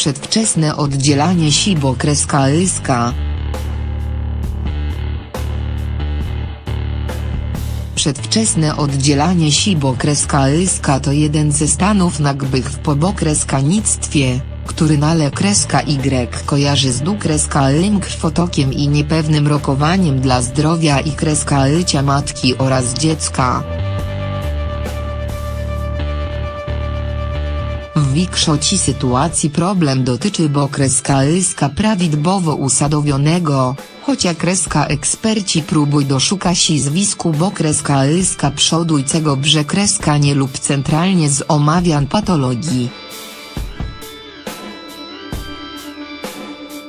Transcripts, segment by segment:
Przedwczesne oddzielanie SIBO kreska. Przedwczesne oddzielanie SIBO kreska to jeden ze stanów nagłych w pobokreskanictwie, który nale kreska Y kojarzy z du kreska ym krwotokiem i niepewnym rokowaniem dla zdrowia i kreska ycia matki oraz dziecka. W większości sytuacji problem dotyczy bokreska yska prawidłowo usadowionego, chociaż kreska eksperci próbuj doszukać i zwisku bokreska yska przodujcego brzekreska nie lub centralnie z omawian patologii.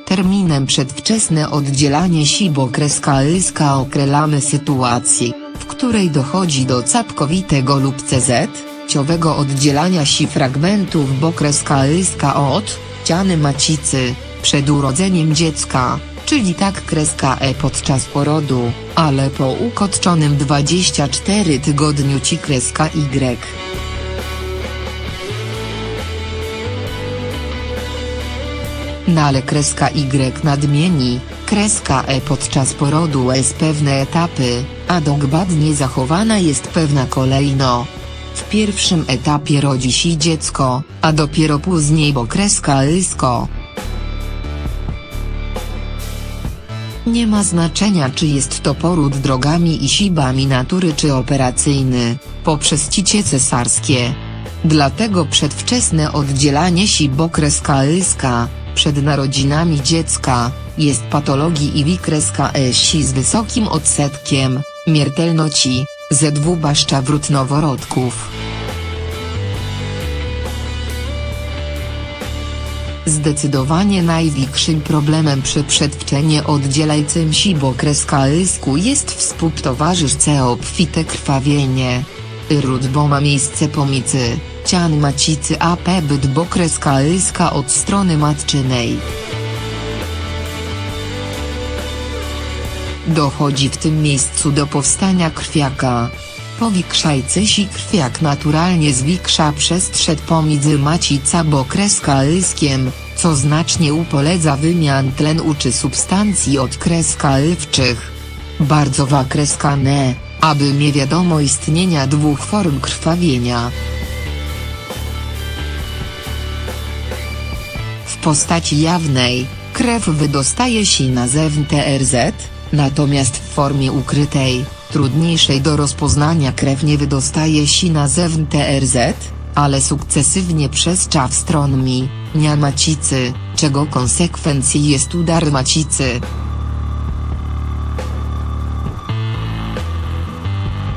Terminem przedwczesne oddzielanie SIBO kreska yska określamy sytuację, w której dochodzi do całkowitego lub CZ, ciowego oddzielania si fragmentów bokreska yska od, ciany macicy, przed urodzeniem dziecka, czyli tak kreska E podczas porodu, ale po ukotczonym 24 tygodniu ci kreska Y. Nale kreska Y nadmieni, kreska E podczas porodu jest pewne etapy, a dokładnie zachowana jest pewna kolejno. W pierwszym etapie rodzi się dziecko, a dopiero później bo kreska ysko. Nie ma znaczenia czy jest to poród drogami i sibami natury czy operacyjny, poprzez cicie cesarskie. Dlatego przedwczesne oddzielanie sibokreska yska, przed narodzinami dziecka, jest patologii i wikreska esi z wysokim odsetkiem, miertelności, zwłaszcza wrót noworodków. Zdecydowanie największym problemem przy przedwczenie oddzielającym SIBO kreska ysku jest współtowarzyszce obfite krwawienie. Ród bo ma miejsce pomiędzy, cian macicy a byt bo kreska od strony matczynej. Dochodzi w tym miejscu do powstania krwiaka. Powikszajcy si krwiak naturalnie zwiksza przestrzeń pomiędzy macica bo kreska yskiem, co znacznie upoledza wymian tlenu czy substancji od kreska ywczych. Bardzo wa kreska ne, aby nie wiadomo istnienia dwóch form krwawienia. W postaci jawnej, krew wydostaje się na zewnątrz TRZ, natomiast w formie ukrytej, trudniejszej do rozpoznania krew nie wydostaje się na zewnątrz TRZ, ale sukcesywnie przez czaw stronmi, nia macicy, czego konsekwencją jest udar macicy.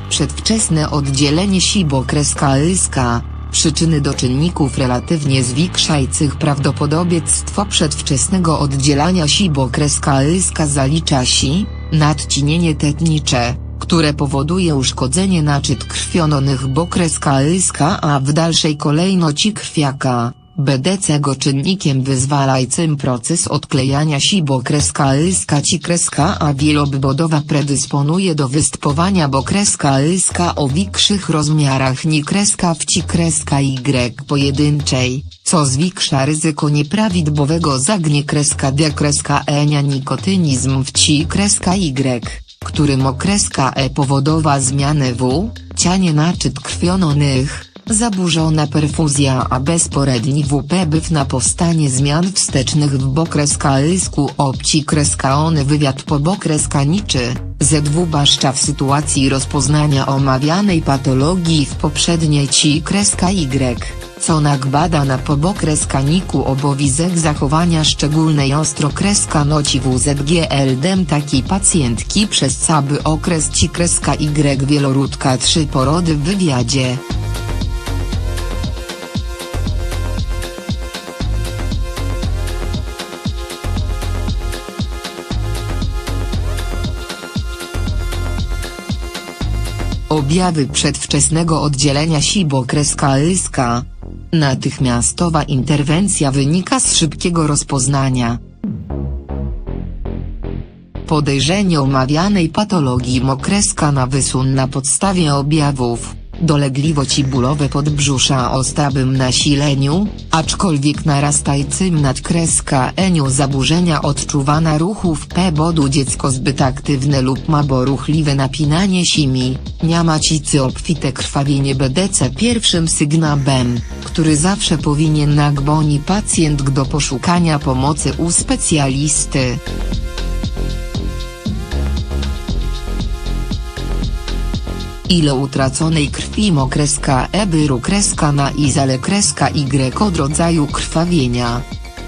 Przedwczesne oddzielenie SIBO kreska przyczyny do czynników relatywnie zwiększających prawdopodobieństwo przedwczesnego oddzielania SIBO kreska yska zalicza si, nadciśnienie tetnicze, które powoduje uszkodzenie naczyt krwiononych bo kreska a w dalszej kolejności krwiaka. BDC go czynnikiem wyzwalającym proces odklejania SIBO kreska yska ci kreska a. Wieloobwodowa predysponuje do występowania bo kreska o większych rozmiarach ni kreska w ci kreska Y pojedynczej, co zwiększa ryzyko nieprawidłowego zagnie kreska D kreska E nikotynizm w ci kreska Y, którym okreska E powodowa zmiany W, cianie naczyt krwiononych, zaburzona perfuzja a bezporedni WP byw na powstanie zmian wstecznych w bokreska ysku obci kreska ony wywiad po bokreska niczy, zwłaszcza w sytuacji rozpoznania omawianej patologii w poprzedniej ci kreska Y. Co nakłada na pobokres kaniku obowiązek zachowania szczególnej ostrokreska noci WZGL takiej pacjentki przez cały okres ci kreska Y wieloródka 3 porody w wywiadzie. Objawy przedwczesnego oddzielenia SIBO kreska yska. Natychmiastowa interwencja wynika z szybkiego rozpoznania. Podejrzenie omawianej patologii mokreska na wysun na podstawie objawów, dolegliwości bólowe podbrzusza o stałym nasileniu, aczkolwiek narastającym nadkreska eniu zaburzenia odczuwania ruchów powodu dziecko zbyt aktywne lub ma boruchliwe napinanie simi, nie macicy obfite krwawienie BDC pierwszym sygnałem, który zawsze powinien nagboni pacjent do poszukania pomocy u specjalisty. Ile utraconej krwi mo kreska E byru kreska na izale kreska Y od rodzaju krwawienia.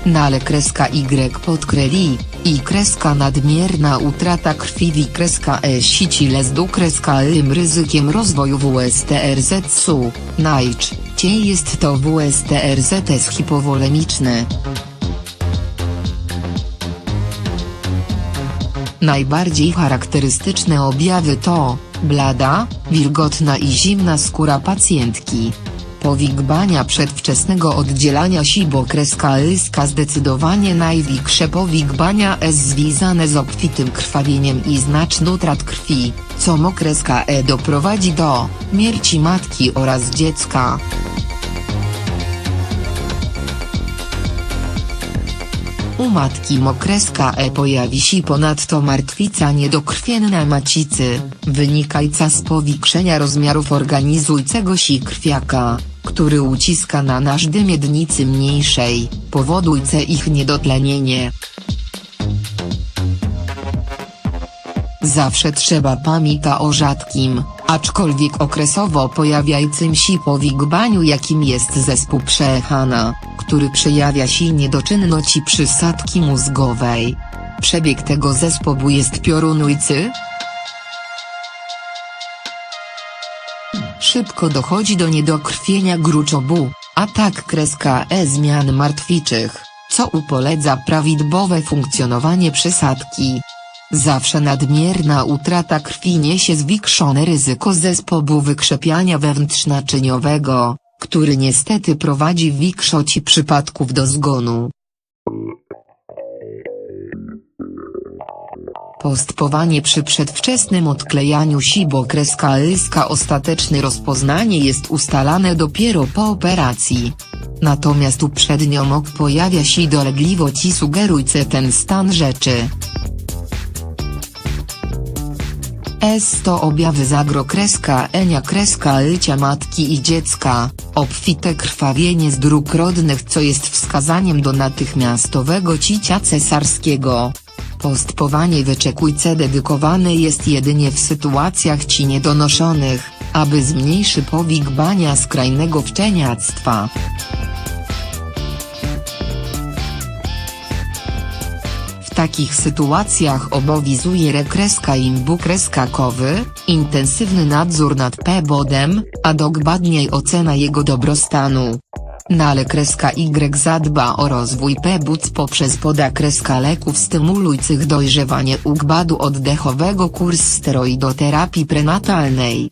Nale kreska Y podkreli, i kreska nadmierna utrata krwi wi kreska E sici kreska ym ryzykiem rozwoju WSTRZ-su, najczęściej jest to WSTRZS hipowolemiczny. Najbardziej charakterystyczne objawy to, blada, wilgotna i zimna skóra pacjentki. Powigbania przedwczesnego oddzielania SIBO kreska lyska zdecydowanie największe powigbania S związane z obfitym krwawieniem i znaczny utrat krwi, co mokreska E doprowadzi do śmierci matki oraz dziecka. U matki mokreska E pojawi się ponadto martwica niedokrwienna macicy, wynikająca z powiększenia rozmiarów organizującego się krwiaka, który uciska na nasz miednicy mniejszej, powodujce ich niedotlenienie. Zawsze trzeba pamięta o rzadkim, aczkolwiek okresowo pojawiającym się powigbaniu jakim jest zespół przejechana, który przejawia się niedoczynności przysadki mózgowej. Przebieg tego zespołu jest piorunujący, Szybko dochodzi do niedokrwienia gruczobu, a tak kreska E zmian martwiczych, co upoledza prawidłowe funkcjonowanie przysadki. Zawsze nadmierna utrata krwi niesie zwiększone ryzyko zespołu wykrzepiania wewnątrznaczyniowego, który niestety prowadzi w większości przypadków do zgonu. Postpowanie przy przedwczesnym odklejaniu sibo kreska lyska ostateczne rozpoznanie jest ustalane dopiero po operacji. Natomiast uprzednio mógł pojawia się dolegliwość i sugerujce ten stan rzeczy. S to objawy zagro kreska enia kreska lycia matki i dziecka, obfite krwawienie z dróg rodnych co jest wskazaniem do natychmiastowego cicia cesarskiego. Postpowanie wyczekujce dedykowane jest jedynie w sytuacjach ci niedonoszonych, aby zmniejszy powigbania skrajnego wczeniactwa. Takich sytuacjach obowiązuje rekreska imbu kreskakowy, intensywny nadzór nad P-bodem, a dokładniej ocena jego dobrostanu. Nale kreska Y zadba o rozwój PBUC poprzez poda kreska leków stymulujących dojrzewanie układu oddechowego kurs steroidoterapii prenatalnej.